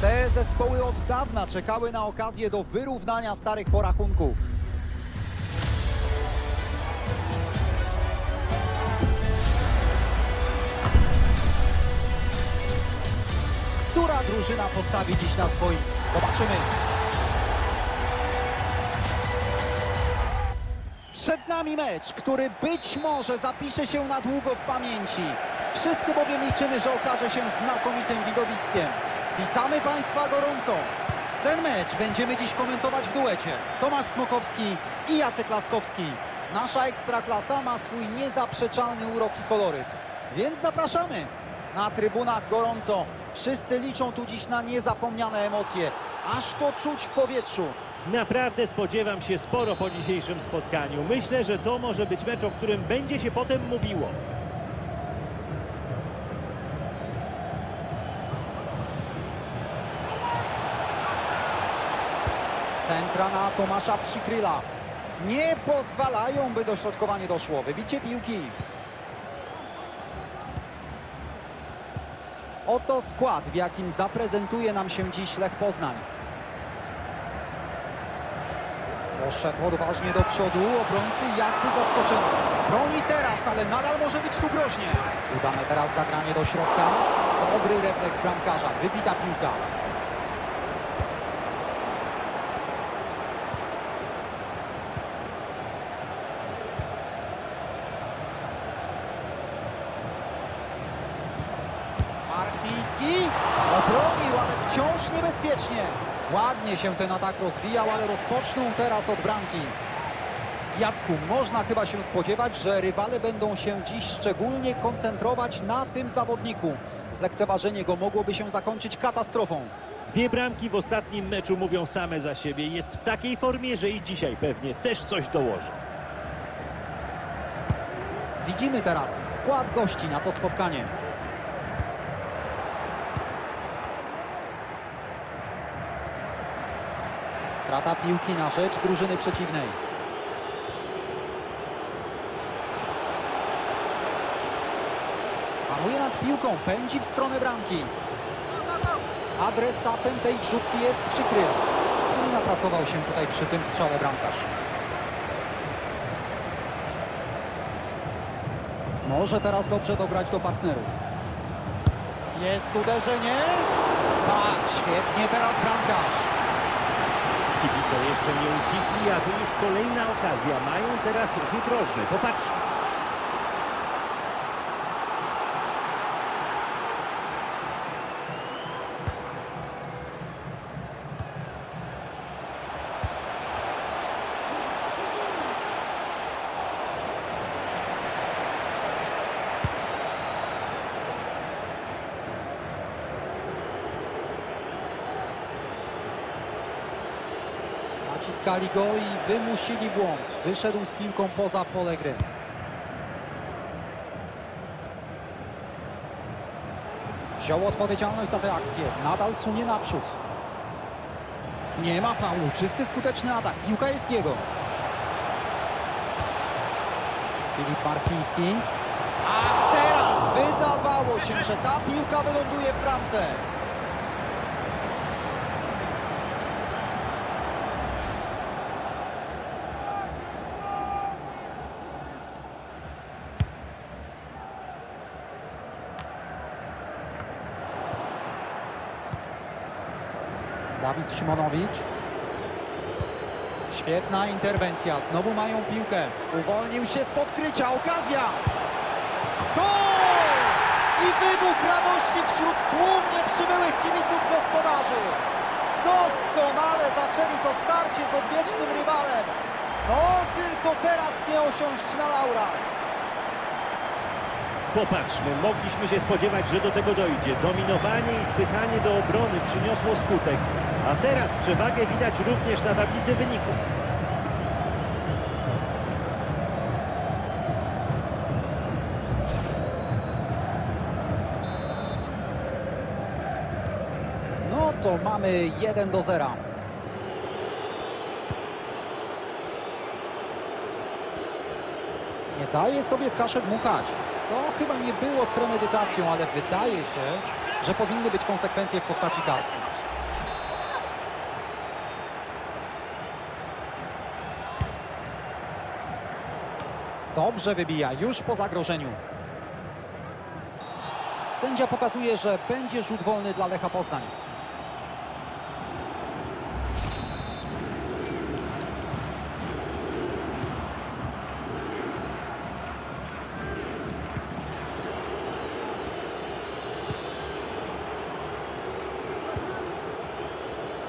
Te zespoły od dawna czekały na okazję do wyrównania starych porachunków. Która drużyna postawi dziś na swoim? Zobaczymy. Przed nami mecz, który być może zapisze się na długo w pamięci. Wszyscy bowiem liczymy, że okaże się znakomitym widowiskiem. Witamy Państwa gorąco. Ten mecz będziemy dziś komentować w duecie. Tomasz Smokowski i Jacek Laskowski. Nasza ekstraklasa ma swój niezaprzeczalny urok i koloryt. Więc zapraszamy. Na trybunach gorąco. Wszyscy liczą tu dziś na niezapomniane emocje. Aż to czuć w powietrzu. Naprawdę spodziewam się sporo po dzisiejszym spotkaniu. Myślę, że to może być mecz, o którym będzie się potem mówiło. Centra na Tomasza Przykryla. Nie pozwalają, by dośrodkowanie doszło. Wybicie piłki. Oto skład, w jakim zaprezentuje nam się dziś Lech Poznań. Poszedł odważnie do przodu, obrońcy jakby zaskoczeni. Broni teraz, ale nadal może być tu groźnie. Udane teraz zagranie do środka. Dobry refleks bramkarza, wybita piłka. Wciąż niebezpiecznie. Ładnie się ten atak rozwijał, ale rozpoczną teraz od bramki. Jacku, można chyba się spodziewać, że rywale będą się dziś szczególnie koncentrować na tym zawodniku. Zlekceważenie go mogłoby się zakończyć katastrofą. Dwie bramki w ostatnim meczu mówią same za siebie. Jest w takiej formie, że i dzisiaj pewnie też coś dołoży. Widzimy teraz skład gości na to spotkanie. Strata piłki na rzecz drużyny przeciwnej. Panuje nad piłką, pędzi w stronę bramki. Adresatem tej wrzutki jest przykryl. I napracował się tutaj przy tym strzale bramkarz. Może teraz dobrze dograć do partnerów. Jest uderzenie. Tak, świetnie teraz bramkarz. Kibice jeszcze nie ucichli, a tu już kolejna okazja. Mają teraz rzut rożny. Popatrz. Naciskali go i wymusili błąd. Wyszedł z piłką poza pole gry. Wziął odpowiedzialność za tę akcję. Nadal sunie naprzód. Nie ma faulu. Czysty, skuteczny atak. Piłka jest jego. Filip Marfiński. A teraz wydawało się, że ta piłka wyląduje w bramce. Dawid Szymonowicz. Świetna interwencja. Znowu mają piłkę. Uwolnił się z podkrycia. Okazja. Gol! I wybuch radości wśród tłumnie przybyłych kibiców gospodarzy. Doskonale zaczęli to starcie z odwiecznym rywalem. No, tylko teraz nie osiąść na laurach. Popatrzmy, mogliśmy się spodziewać, że do tego dojdzie. Dominowanie i spychanie do obrony przyniosło skutek. A teraz przewagę widać również na tablicy wyników. No to mamy 1 do 0. Nie daje sobie w kaszę dmuchać. To chyba nie było z premedytacją, ale wydaje się, że powinny być konsekwencje w postaci kartki. Dobrze wybija, już po zagrożeniu. Sędzia pokazuje, że będzie rzut wolny dla Lecha Poznań.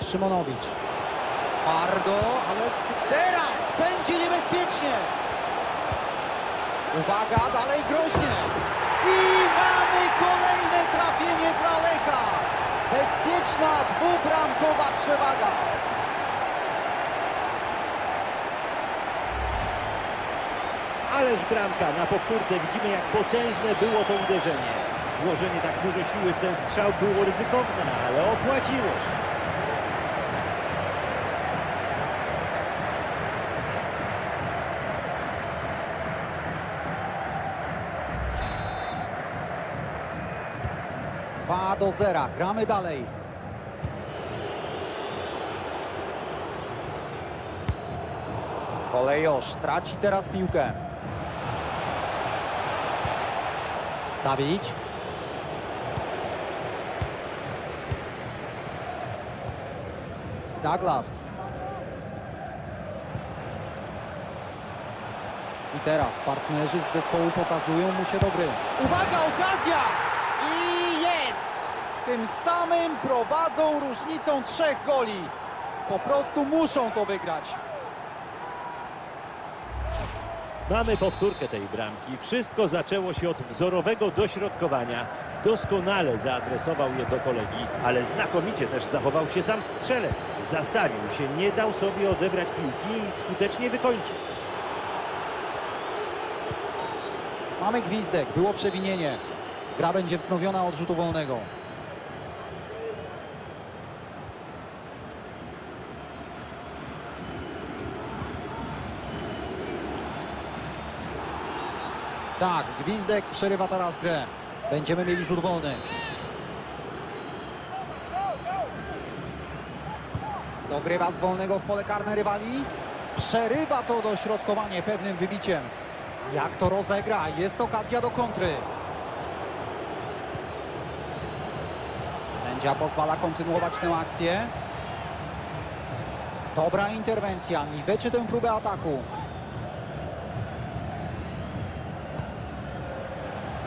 Szymonowicz. Twardo, ale teraz będzie niebezpiecznie. Uwaga, dalej groźnie. I mamy kolejne trafienie dla Lecha. Bezpieczna dwubramkowa przewaga. Ależ bramka, na powtórce widzimy jak potężne było to uderzenie. Włożenie tak dużo siły w ten strzał było ryzykowne, ale opłaciło się. Dwa do zera. Gramy dalej. Kolejosz traci teraz piłkę. Savić. Douglas. I teraz partnerzy z zespołu pokazują mu się do gry. Uwaga, okazja! Tym samym prowadzą różnicą trzech goli. Po prostu muszą to wygrać. Mamy powtórkę tej bramki. Wszystko zaczęło się od wzorowego dośrodkowania. Doskonale zaadresował je do kolegi, ale znakomicie też zachował się sam strzelec. Zastawił się, nie dał sobie odebrać piłki i skutecznie wykończył. Mamy gwizdek, było przewinienie. Gra będzie wznowiona od rzutu wolnego. Tak, gwizdek przerywa teraz grę. Będziemy mieli rzut wolny. Dogrywa z wolnego w pole karne rywali. Przerywa to dośrodkowanie pewnym wybiciem. Jak to rozegra? Jest okazja do kontry. Sędzia pozwala kontynuować tę akcję. Dobra interwencja. Niweczy tę próbę ataku.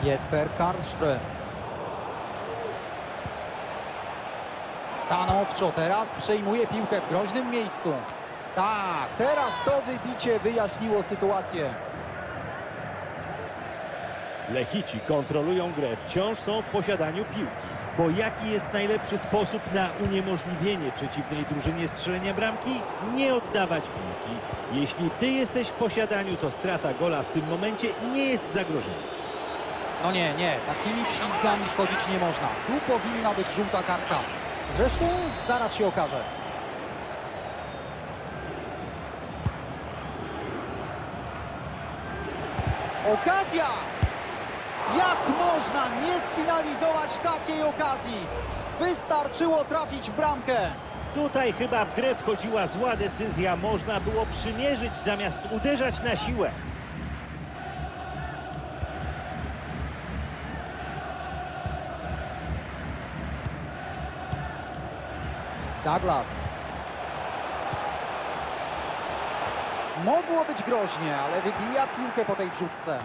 Jesper Karlström. Stanowczo teraz przejmuje piłkę w groźnym miejscu. Tak, teraz to wybicie wyjaśniło sytuację. Lechici kontrolują grę, wciąż są w posiadaniu piłki. Bo jaki jest najlepszy sposób na uniemożliwienie przeciwnej drużynie strzelenia bramki? Nie oddawać piłki. Jeśli ty jesteś w posiadaniu, to strata gola w tym momencie nie jest zagrożeniem. No nie, nie, takimi wślizgami wchodzić nie można. Tu powinna być żółta kartka. Zresztą zaraz się okaże. Okazja! Jak można nie sfinalizować takiej okazji? Wystarczyło trafić w bramkę. Tutaj chyba w grę wchodziła zła decyzja. Można było przymierzyć zamiast uderzać na siłę. Douglas. Mogło być groźnie, ale wybija piłkę po tej wrzutce.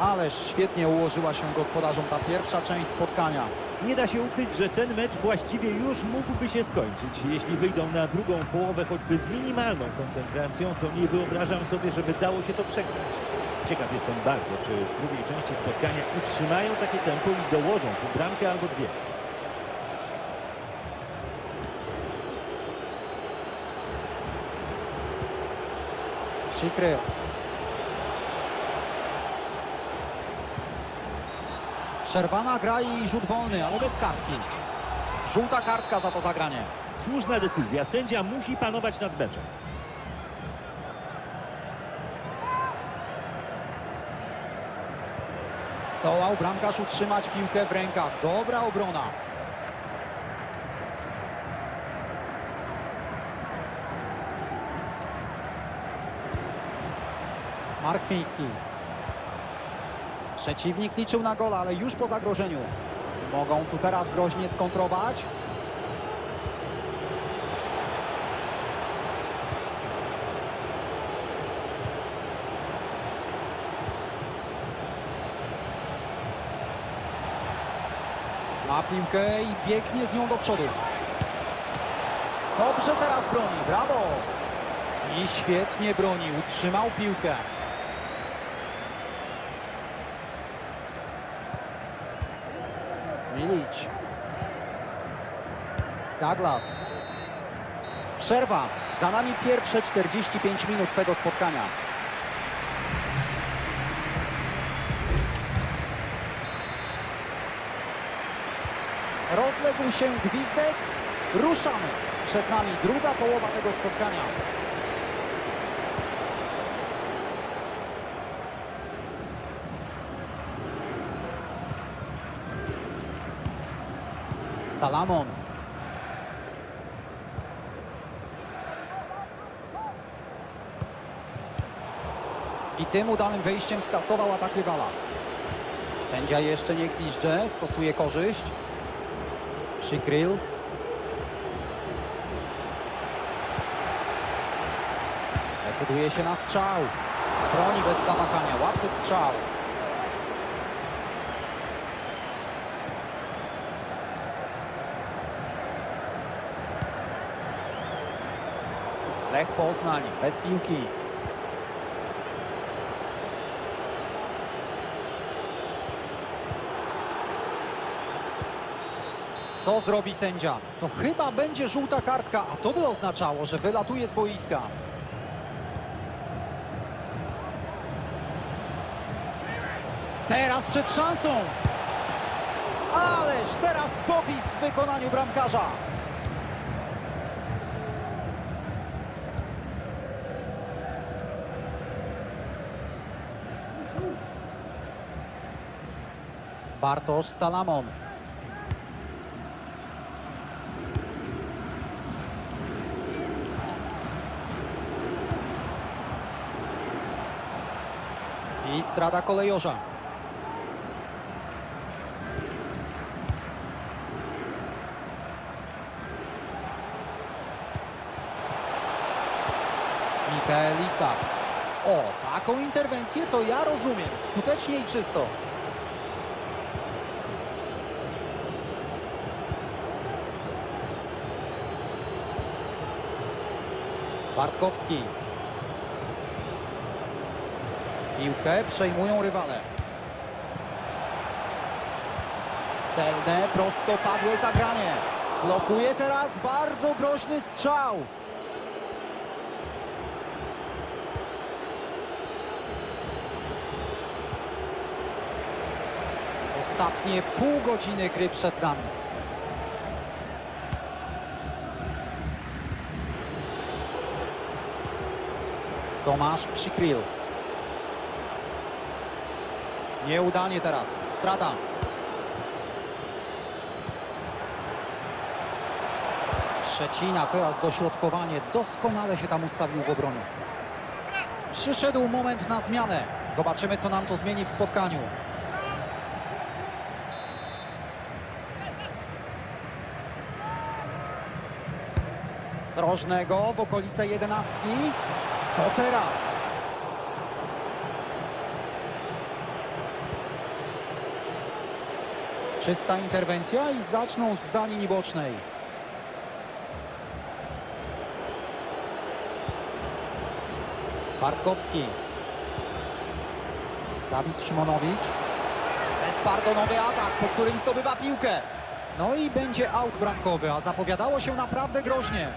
Ależ świetnie ułożyła się gospodarzom ta pierwsza część spotkania. Nie da się ukryć, że ten mecz właściwie już mógłby się skończyć. Jeśli wyjdą na drugą połowę choćby z minimalną koncentracją, to nie wyobrażam sobie, żeby dało się to przegrać. Ciekaw jestem bardzo, czy w drugiej części spotkania utrzymają takie tempo i dołożą tu bramkę albo dwie. Przykrył. Przerwana gra i rzut wolny, ale bez kartki. Żółta kartka za to zagranie. Słuszna decyzja. Sędzia musi panować nad meczem. Zdołał bramkarz utrzymać piłkę w rękach. Dobra obrona. Markwiński. Przeciwnik liczył na gola, ale już po zagrożeniu. Mogą tu teraz groźnie skontrować. Ma piłkę i biegnie z nią do przodu. Dobrze teraz broni, brawo! I świetnie broni, utrzymał piłkę. Milic. Douglas. Przerwa. Za nami pierwsze 45 minut tego spotkania. Rozległ się gwizdek. Ruszamy. Przed nami druga połowa tego spotkania. Salamon. I tym udanym wejściem skasował atak rywala. Sędzia jeszcze nie gwizdże, stosuje korzyść. Przykryl. Decyduje się na strzał. Broni bez zamachania, łatwy strzał. Lech Poznań bez piłki. Co zrobi sędzia? To chyba będzie żółta kartka, a to by oznaczało, że wylatuje z boiska. Teraz przed szansą. Ależ teraz popis w wykonaniu bramkarza. Bartosz Salamon. I strata kolejorza. Mikael. O, taką interwencję to ja rozumiem. Skutecznie i czysto. Bartkowski. Piłkę przejmują rywale. Celne, prostopadłe zagranie. Blokuje teraz bardzo groźny strzał. Ostatnie pół godziny gry przed nami. Tomasz Przykryl. Nieudanie teraz. Strata. Trzecina teraz dośrodkowanie. Doskonale się tam ustawił w obronie. Przyszedł moment na zmianę. Zobaczymy, co nam to zmieni w spotkaniu. Z rożnego w okolice jedenastki. Co teraz? Czysta interwencja i zaczną z za linii bocznej. Bartkowski. Dawid Szymonowicz. Bezpardonowy atak, po którym zdobywa piłkę. No i będzie aut bramkowy, a zapowiadało się naprawdę groźnie.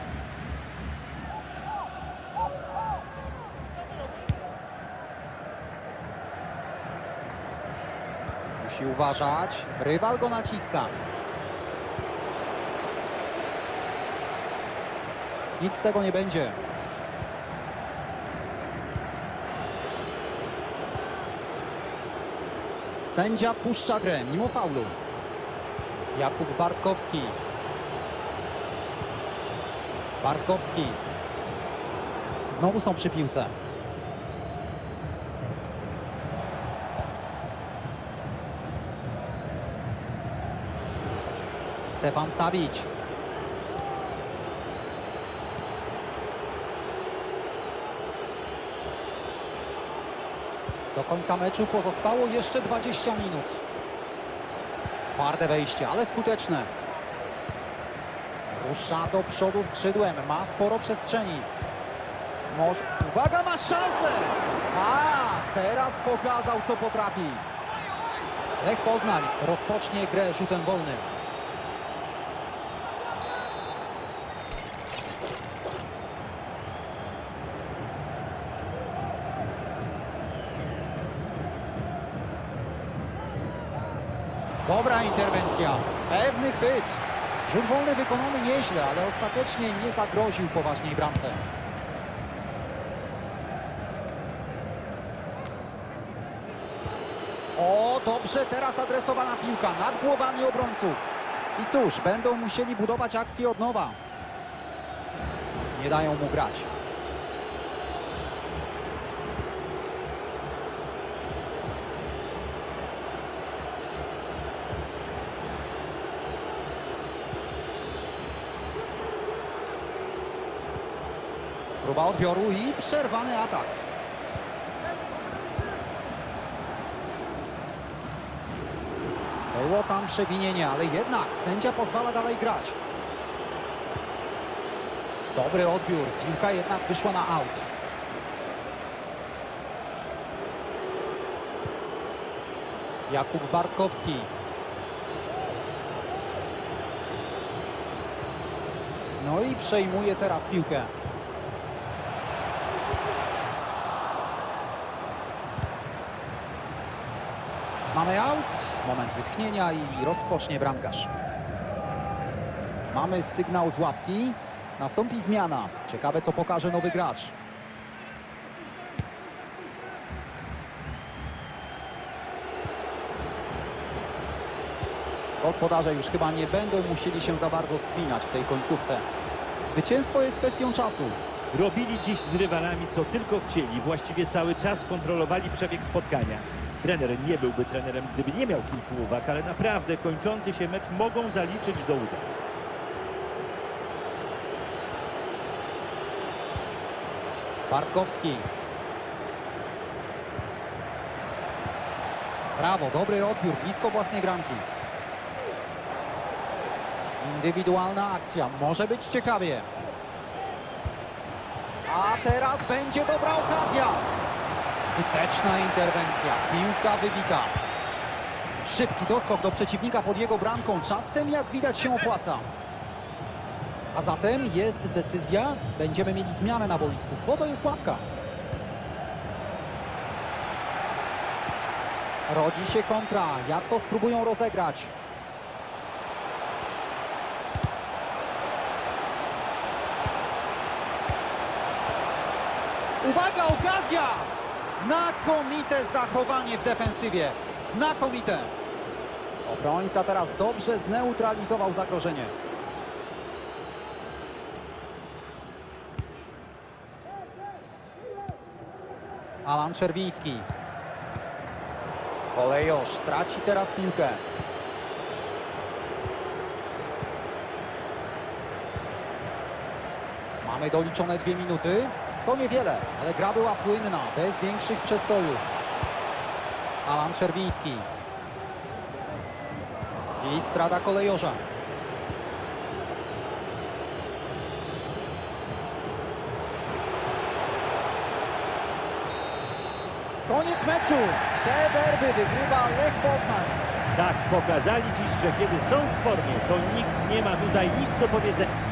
Musi uważać. Rywal go naciska. Nic z tego nie będzie. Sędzia puszcza grę mimo faulu. Jakub Bartkowski. Bartkowski. Znowu są przy piłce. Stefan Sabić. Do końca meczu pozostało jeszcze 20 minut. Twarde wejście, ale skuteczne. Rusza do przodu skrzydłem, ma sporo przestrzeni. Uwaga, ma szansę! A, teraz pokazał, co potrafi. Lech Poznań rozpocznie grę rzutem wolnym. Dobra interwencja, pewny chwyt. Rzut wolny wykonany nieźle, ale ostatecznie nie zagroził poważniej bramce. O, dobrze teraz adresowana piłka nad głowami obrońców. I cóż, będą musieli budować akcję od nowa. Nie dają mu grać. Próba odbioru i przerwany atak. Było tam przewinienie, ale jednak sędzia pozwala dalej grać. Dobry odbiór, piłka jednak wyszła na aut. Jakub Bartkowski. No i przejmuje teraz piłkę. Mamy aut, moment wytchnienia i rozpocznie bramkarz. Mamy sygnał z ławki. Nastąpi zmiana. Ciekawe, co pokaże nowy gracz. Gospodarze już chyba nie będą musieli się za bardzo spinać w tej końcówce. Zwycięstwo jest kwestią czasu. Robili dziś z rywalami co tylko chcieli. Właściwie cały czas kontrolowali przebieg spotkania. Trener nie byłby trenerem, gdyby nie miał kilku uwag, ale naprawdę kończący się mecz mogą zaliczyć do udanych. Bartkowski. Brawo, dobry odbiór, blisko własnej bramki. Indywidualna akcja, może być ciekawie. A teraz będzie dobra okazja. Skuteczna interwencja, piłka wybita. Szybki doskok do przeciwnika pod jego bramką, czasem jak widać się opłaca. A zatem jest decyzja, będziemy mieli zmianę na boisku, bo to jest ławka. Rodzi się kontra, jak to spróbują rozegrać. Uwaga, okazja! Znakomite zachowanie w defensywie. Znakomite. Obrońca teraz dobrze zneutralizował zagrożenie. Alan Czerwiński. Kolejosz traci teraz piłkę. Mamy doliczone dwie minuty. To niewiele, ale gra była płynna, bez większych przestojów. Alan Czerwiński. I strata kolejorza. Koniec meczu. Te derby wygrywa Lech Poznań. Tak, pokazali dziś, że kiedy są w formie, to nikt nie ma tutaj nic do powiedzenia.